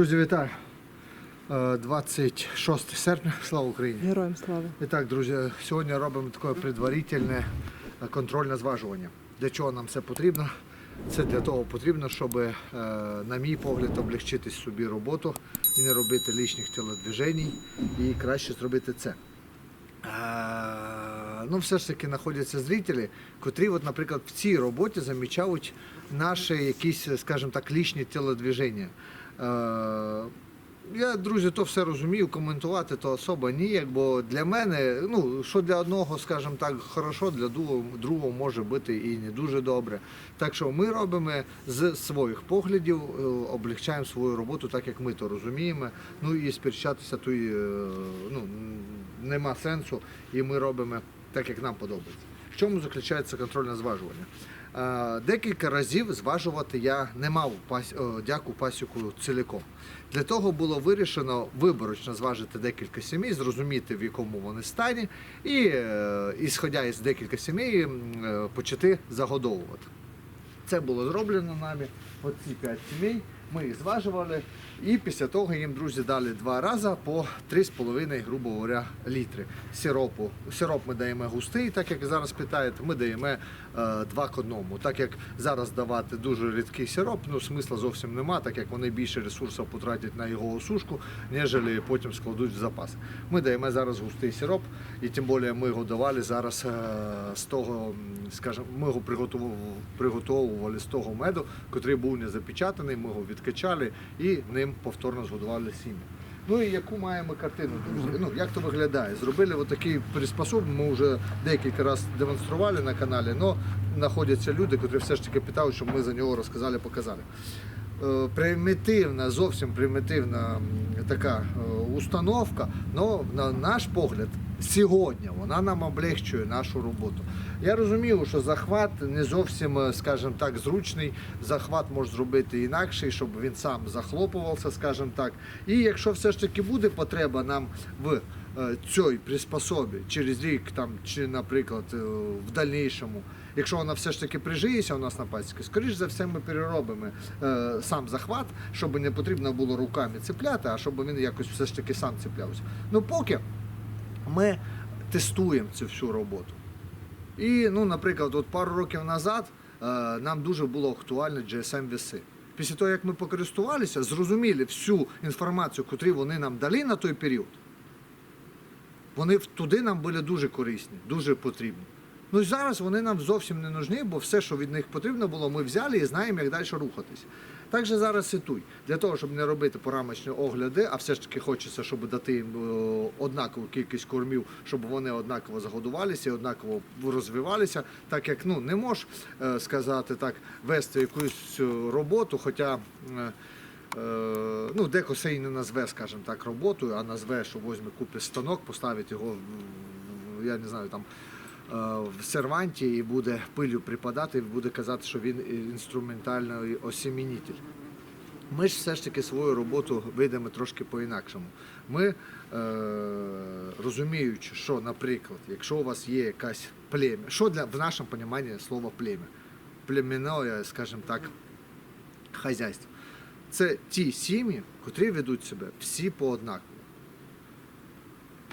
Друзі, вітаю! Е, 26 серпня, слава Україні! Героям слава. І так, друзі, сьогодні робимо таке предварительне е, контрольне зважування. Для чого нам це потрібно? Це для того потрібно, щоб, е, на мій погляд, облегчити собі роботу і не робити лишніх телодвижень, і краще зробити це. Е, Ну, все ж таки знаходяться зрителі, котрі, от, наприклад, в цій роботі замічають наші якісь, скажімо так, лишні телодвиження. Е, я, друзі, то все розумію, коментувати то особо ніяк, бо для мене, ну, що для одного, скажімо так, хорошо, для другого, може бути і не дуже добре. Так що ми робимо з своїх поглядів, е, облегчаємо свою роботу так, як ми то розуміємо. Ну і сперечатися то е, ну, нема сенсу, і ми робимо так, як нам подобається. В чому заключається контрольне зважування? Е, Декілька разів зважувати я не мав пас... дяку пасіку ціліком. Для того було вирішено виборочно зважити декілька сімей, зрозуміти в якому вони стані, і, е, ісходя із декілька сімей, е, почати загодовувати. Це було зроблено нами. Оці п'ять сімей. Ми їх зважували. І після того їм друзі дали два рази по 3,5, грубо говоря, літри сиропу. Сироп ми даємо густий, так як зараз питаєте, ми даємо е, два к одному. Так як зараз давати дуже рідкий сироп, ну смисла зовсім нема, так як вони більше ресурсів потратять на його осушку, ніж потім складуть в запас. Ми даємо зараз густий сироп, і тим більше ми його давали зараз е, з того, скажімо, ми його приготовували з того меду, який був не запечатаний, ми його відкачали і ним повторно згодували сім'я. Ну і яку маємо картину, друзі? Ну, як то виглядає? Зробили отакий приспособ, ми вже декілька разів демонстрували на каналі, але знаходяться люди, які все ж таки питають, щоб ми за нього розказали, показали. Е, Примітивна, зовсім примітивна така е, установка, але на наш погляд, сьогодні вона нам облегчує нашу роботу. Я розумію, що захват не зовсім, е, скажімо так, зручний. Захват може зробити інакший, щоб він сам захлопувався, скажімо так. І якщо все ж таки буде потреба нам в е, цій приспособі через рік там, чи, наприклад, е, в дальнішому, якщо вона все ж таки прижиється у нас на пасіці, скоріш за все ми переробимо сам захват, щоб не потрібно було руками цепляти, а щоб він якось все ж таки сам цеплявся. Ну поки ми тестуємо цю всю роботу. І, ну, наприклад, от пару років назад е, нам дуже було актуально GSM веси. Після того, як ми покористувалися, зрозуміли всю інформацію, яку вони нам дали на той період, вони туди нам були дуже корисні, дуже потрібні. Ну і зараз вони нам зовсім не нужні, бо все, що від них потрібно було, ми взяли і знаємо, як далі рухатись. Так зараз і туй. Для того, щоб не робити порамочні огляди, а все ж таки хочеться, щоб дати їм е, однакову кількість кормів, щоб вони однаково загодувалися і однаково розвивалися. Так як ну, не можеш сказати так, вести якусь е, роботу, хоча. е, ну, деко і не назве, скажімо так, роботою, а назве, що візьме купить станок, поставить його, я не знаю, там в серванті і буде пилю припадати, і буде казати, що він інструментальний осімінитель. Ми ж все ж таки свою роботу вийдемо трошки по-інакшому. Ми, е, розуміючи, що, наприклад, якщо у вас є якась плем'я, що для, в нашому розумінні слово плем'я? Племінне, скажімо так, хазяйство. Це ті сім'ї, котрі ведуть себе всі пооднаково.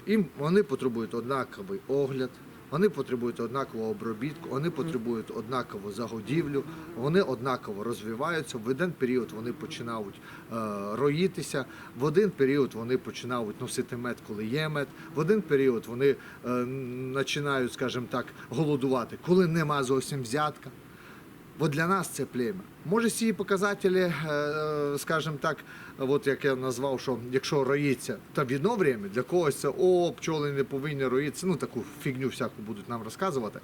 Їм вони потребують однаковий огляд, вони потребують однакового обробітку, вони потребують однакову загодівлю, вони однаково розвиваються. В один період вони починають е, роїтися, в один період вони починають носити мед, коли є мед, в один період вони е, починають, скажімо так, голодувати, коли нема зовсім взятка. Бо для нас це плем'я. Може, ці показателі, е, скажімо так, от як я назвав, що якщо роїться, то в одно время для когось це о, пчоли не повинні роїтися. Ну таку фігню всяку будуть нам розказувати.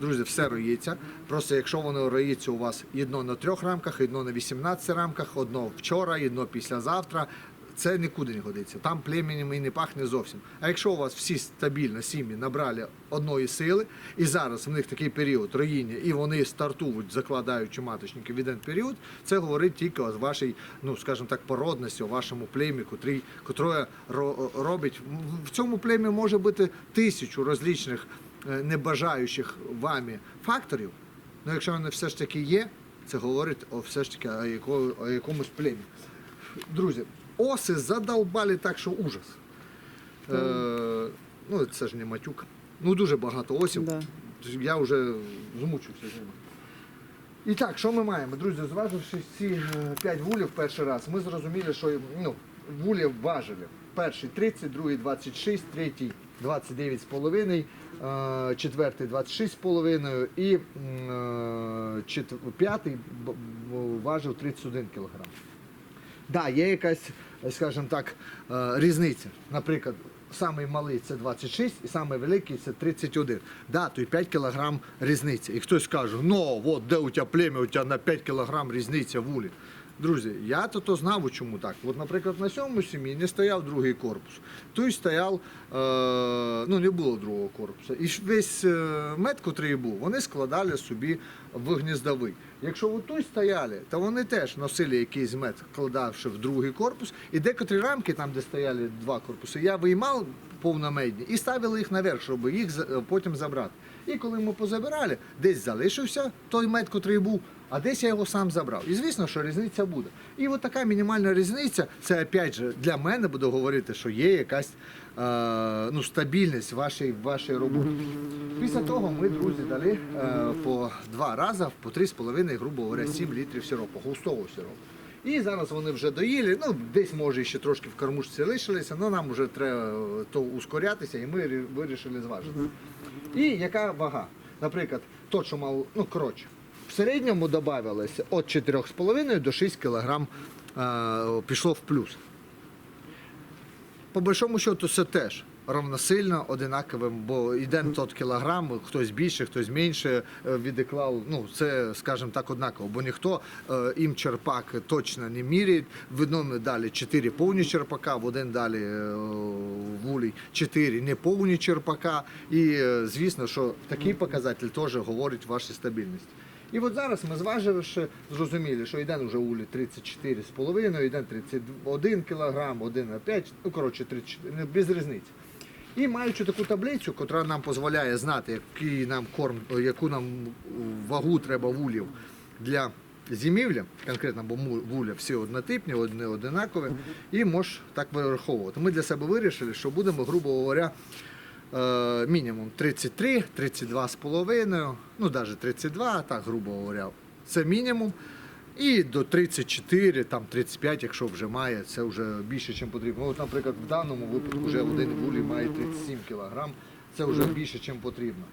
Друзі, все роїться. Просто якщо воно роїться у вас одно на трьох рамках, одно на 18 рамках, одно вчора, одно післязавтра. Це нікуди не годиться. Там племінням і не пахне зовсім. А якщо у вас всі стабільно сім'ї набрали одної сили, і зараз в них такий період роїння, і вони стартують, закладаючи маточники в один період, це говорить тільки о вашій, ну скажімо так, породності, о вашому племі, котрий, котре ро- робить. В цьому племі може бути тисячу розлічних е, небажаючих вами факторів. Ну якщо вони все ж таки є, це говорить о все ж таки о якомусь племі. друзі, оси задолбали так, що ужас. Е, ну, це ж не матюк. Ну, дуже багато осів. Да. Я вже змучився з ними. І так, що ми маємо? Друзі, зваживши ці 5 вулів перший раз, ми зрозуміли, що ну, вулів важили. Перший 30, другий 26, третій 29,5, е, четвертий 26,5 і е, п'ятий важив 31 кілограм. Да, є якась, скажімо так, е, різниця. Наприклад, самий малий це 26 і самий великий це 31. Да, то й 5 кілограм різниця. І хтось каже, ну от де у тебе плем'я, у тебе на 5 кілограм різниця в. Друзі, я то то знав, чому так. От, наприклад, на сьомому сім'ї не стояв другий корпус. Той стояв, е, ну не було другого корпусу. І весь е, мед, котрий був, вони складали собі в гніздовий. Якщо от той стояли, то вони теж носили якийсь мед, вкладавши в другий корпус. І декотрі рамки, там, де стояли два корпуси, я виймав повномедні і ставили їх наверх, щоб їх потім забрати. І коли ми позабирали, десь залишився той мед, котрий був, а десь я його сам забрав. І звісно, що різниця буде. І от така мінімальна різниця, це опять же для мене буду говорити, що є якась е, ну, стабільність в вашій, в вашій роботі. Після того ми, друзі, дали е, по два рази, по 3,5, грубо говоря, 7 літрів сиропу, густого сиропу. І зараз вони вже доїли, ну десь може ще трошки в кормушці лишилися, але нам вже треба е, то ускорятися, і ми вирішили зважити. І яка вага? Наприклад, то, що мав, ну коротше, в середньому додавалося від 4,5 до 6 кг е, пішло в плюс. По большому счету це теж равносильно одинаковим, бо йде тот кілограм, хтось більше, хтось менше е, відіклав. Ну це, скажімо так, однаково, бо ніхто е, їм черпак точно не міряє. В одному далі 4 повні черпака, в один далі вулій 4 не повні черпака. І звісно, що такий показатель теж говорить вашій стабільності. І от зараз ми зваживши, зрозуміли, що йде вже улі 34,5, йде 31 кг, 1 на 5, ну коротше 34, без різниці. І маючи таку таблицю, яка нам дозволяє знати, який нам корм, яку нам вагу треба вулів для зимівлі, конкретно, бо вуля всі однотипні, одні одинакові, і можеш так вираховувати. Ми для себе вирішили, що будемо, грубо говоря, мінімум 33, 32 з половиною, ну навіть 32, так грубо говоря, це мінімум. І до 34, там 35, якщо вже має, це вже більше, ніж потрібно. От, наприклад, в даному випадку вже один вулій має 37 кг, це вже більше, ніж потрібно.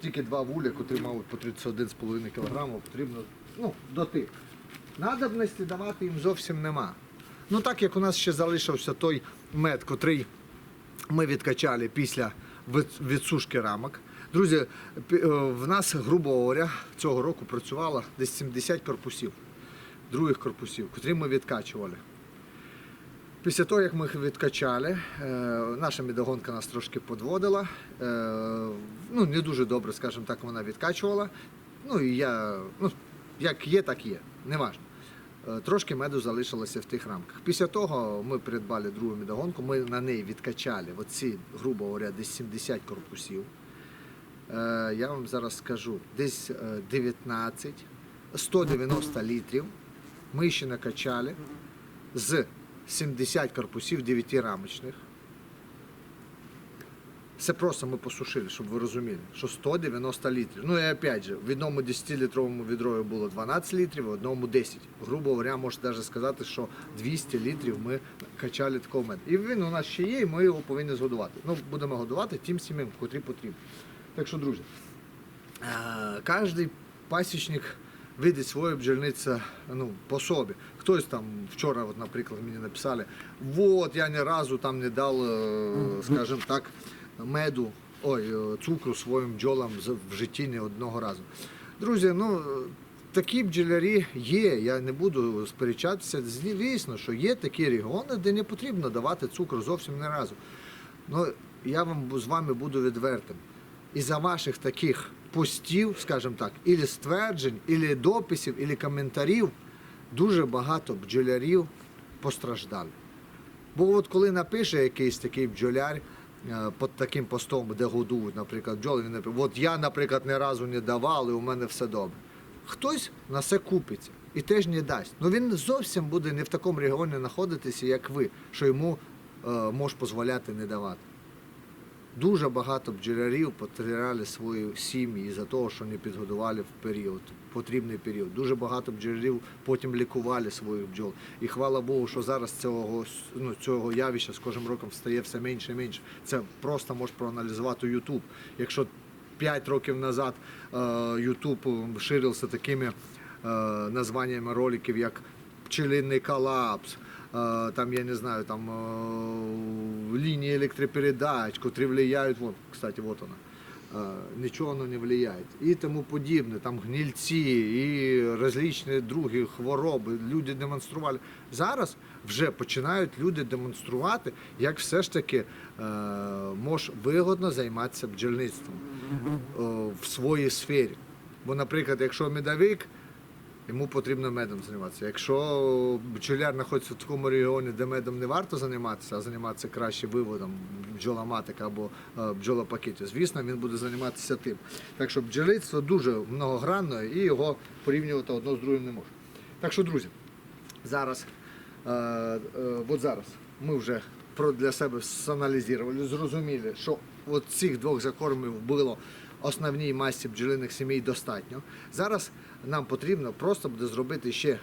Тільки два вуля, котрі мають по 31,5 кг, потрібно ну, до тих. Надобності давати їм зовсім нема. Ну так як у нас ще залишився той мед, котрий ми відкачали після від- відсушки рамок. Друзі, е, в нас, грубо говоря, цього року працювало десь 70 корпусів, других корпусів, котрі ми відкачували. Після того, як ми їх відкачали, е, наша медогонка нас трошки подводила. Е, ну, не дуже добре, скажімо так, вона відкачувала. Ну і я, ну, як є, так є, не важно. Е, Трошки меду залишилося в тих рамках. Після того ми придбали другу медогонку, ми на неї відкачали оці, грубо говоря, десь 70 корпусів. Е, Я вам зараз скажу, десь е, 19, 190 літрів ми ще накачали з 70 корпусів 9 рамочних. Це просто ми посушили, щоб ви розуміли, що 190 літрів. Ну і опять же, в одному 10-літровому відрою було 12 літрів, в одному 10. Грубо говоря, можна навіть сказати, що 200 літрів ми качали такого меду. І він у нас ще є, і ми його повинні згодувати. Ну, будемо годувати тим сім'ям, котрі потрібні. Так що, друзі, е, кожен пасічник видить своє бджільниця ну, по собі. Хтось там вчора, от, наприклад, мені написали, от я ні разу там не дав, е, скажімо так, меду, ой, е, цукру своїм бджолам в житті ні одного разу. Друзі, ну такі бджолярі є. Я не буду сперечатися. Звісно, що є такі регіони, де не потрібно давати цукру зовсім ні разу. Ну, я вам з вами буду відвертим. І за ваших таких постів, скажімо так, ілі стверджень, ілі дописів, ілі коментарів, дуже багато бджолярів постраждали. Бо от коли напише якийсь такий бджоляр під таким постом, де годують, наприклад, бджоли, він напише, от я, наприклад, ні разу не давав, і у мене все добре. Хтось на це купиться. і теж не дасть. Ну він зовсім буде не в такому регіоні знаходитися, як ви, що йому е, може дозволяти не давати. Дуже багато бджолярів потеряли свої сім'ї за того, що не підгодували в період, потрібний період. Дуже багато бджолярів потім лікували своїх бджол. І хвала Богу, що зараз цього, ну, цього явища з кожним роком стає все менше і менше. Це просто може проаналізувати YouTube. Якщо 5 років назад е, YouTube ширився такими е, названнями роликів, як пчелиний колапс, там, я не знаю, там лінії електропередач, котрі впливають, вот, кстати, вот вона. Нічого воно не впливає. І тому подібне, там гнильці і розличні другі хвороби. Люди демонстрували. Зараз вже починають люди демонструвати, як все ж таки е, може вигодно займатися бджільництвом е, в своїй сфері. Бо, наприклад, якщо медовик, йому потрібно медом займатися. Якщо бджоляр знаходиться в такому регіоні, де медом не варто займатися, а займатися краще виводом бджоломатика або е, бджолопакетів, звісно, він буде займатися тим. Так що бджолицтво дуже многогранне і його порівнювати одно з другим не можна. Так що, друзі, зараз, е, е, от зараз ми вже про для себе саналізували, зрозуміли, що от цих двох закормів було основній масі бджолиних сімей достатньо. Зараз нам потрібно просто буде зробити ще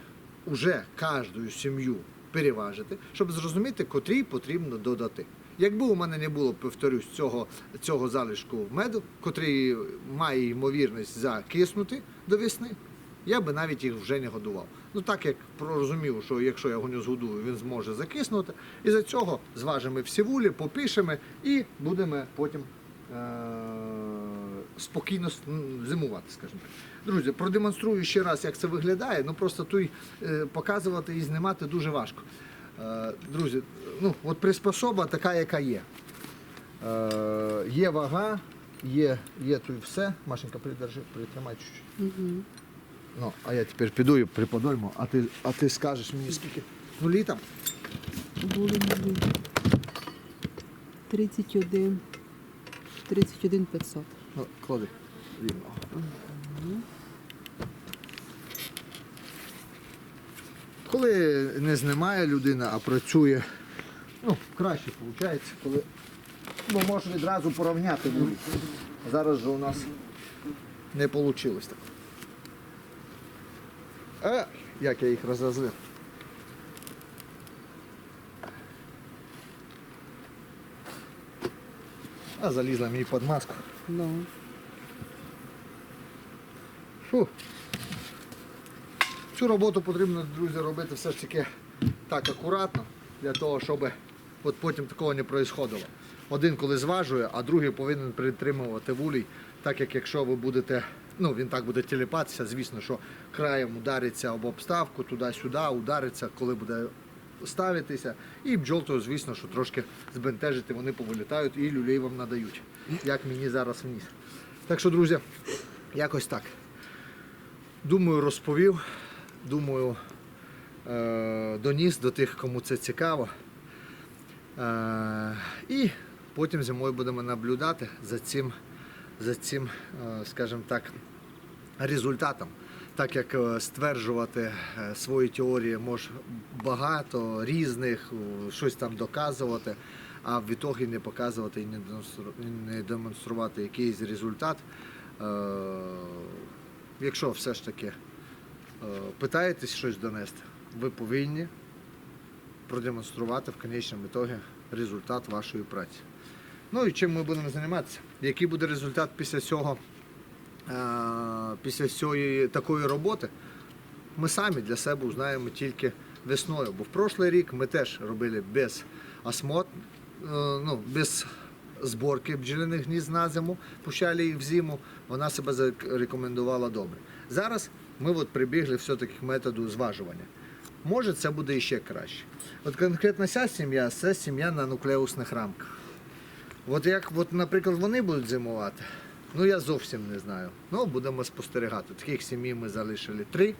уже кожну сім'ю переважити, щоб зрозуміти, котрій потрібно додати. Якби у мене не було, повторюсь, цього, цього залишку меду, котрий має ймовірність закиснути до весни, я би навіть їх вже не годував. Ну так як розумів, що якщо я його не згодую, він зможе закиснути. І за цього зважимо всі вулі, попишемо і будемо потім е- спокійно зимувати, скажімо так. Друзі, продемонструю ще раз, як це виглядає. Ну просто тут е, показувати і знімати дуже важко. Е, друзі, ну от приспособа така, яка є. Е, є вага, є, є тут все. Машенька, придержи, притримай чуть-чуть. Ну, а я тепер піду і приподойму, а ти, а ти скажеш мені скільки? Ну літом? Були були 31, 31 500. Ну, клади. Рівно. Коли не знімає людина, а працює, ну, краще виходить, коли ну, можеш відразу порівняти. Зараз же у нас не вийшло так. Е, як я їх розозлив. А залізла мені під маску. Ну, Фу. Цю роботу потрібно, друзі, робити все ж таки так акуратно, для того, щоб от потім такого не происходило. Один коли зважує, а другий повинен притримувати вулій, так як якщо ви будете, ну він так буде тіліпатися, звісно, що краєм удариться об обставку, туди-сюди, удариться, коли буде ставитися. І бджолтою, звісно, що трошки збентежити, вони повилітають і люлей вам надають, як мені зараз вниз. Так що, друзі, якось так. Думаю, розповів. Думаю, е, доніс до тих, кому це цікаво. Е, І потім зимою будемо наблюдати за цим, за цим, е, скажімо так, результатом. Так як е, стверджувати е, свої теорії може багато різних, щось там доказувати, а в ітогі не показувати і не демонструвати якийсь результат. Е, Якщо все ж таки питаєтесь щось донести, ви повинні продемонструвати в конечному ітогі результат вашої праці. Ну і чим ми будемо займатися? Який буде результат після цього, після цієї такої роботи? Ми самі для себе узнаємо тільки весною. Бо в прошлий рік ми теж робили без осмот, е, ну, без зборки бджолиних гнізд на зиму, пущали їх в зиму, вона себе зарекомендувала добре. Зараз ми от прибігли все-таки методу зважування. Може, це буде іще краще. От конкретно ця сім'я це сім'я на нуклеусних рамках. От як, от, наприклад, вони будуть зимувати, ну я зовсім не знаю. Ну, будемо спостерігати. Таких сімей ми залишили три.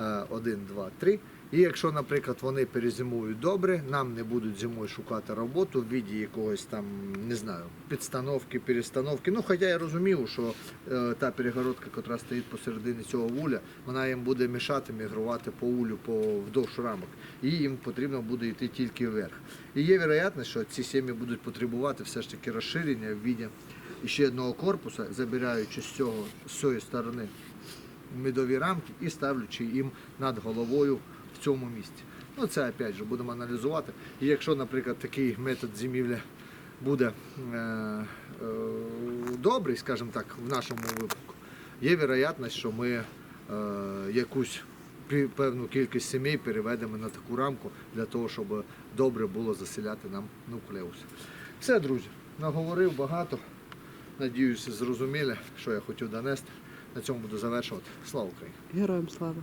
Е, Один, два, три. І якщо, наприклад, вони перезимують добре, нам не будуть зимою шукати роботу в віді якогось там, не знаю, підстановки, перестановки. Ну, хоча я розумів, що е, та перегородка, яка стоїть посередині цього вуля, вона їм буде мішати мігрувати по улю по вдовж рамок. І їм потрібно буде йти тільки вверх. І є вероятність, що ці сім'ї будуть потребувати все ж таки розширення в віді ще одного корпуса, забираючи з цього з цієї сторони медові рамки і ставлячи їм над головою в цьому місці. Ну це опять же будемо аналізувати. І якщо, наприклад, такий метод зимівлі буде е, е, добрий, скажімо так, в нашому випадку, є вероятність, що ми е, якусь певну кількість сімей переведемо на таку рамку для того, щоб добре було заселяти нам нуклеус. Все, друзі, наговорив багато. Надіюся, зрозуміли, що я хотів донести. На цьому буду завершувати. Слава Україні! Героям слава.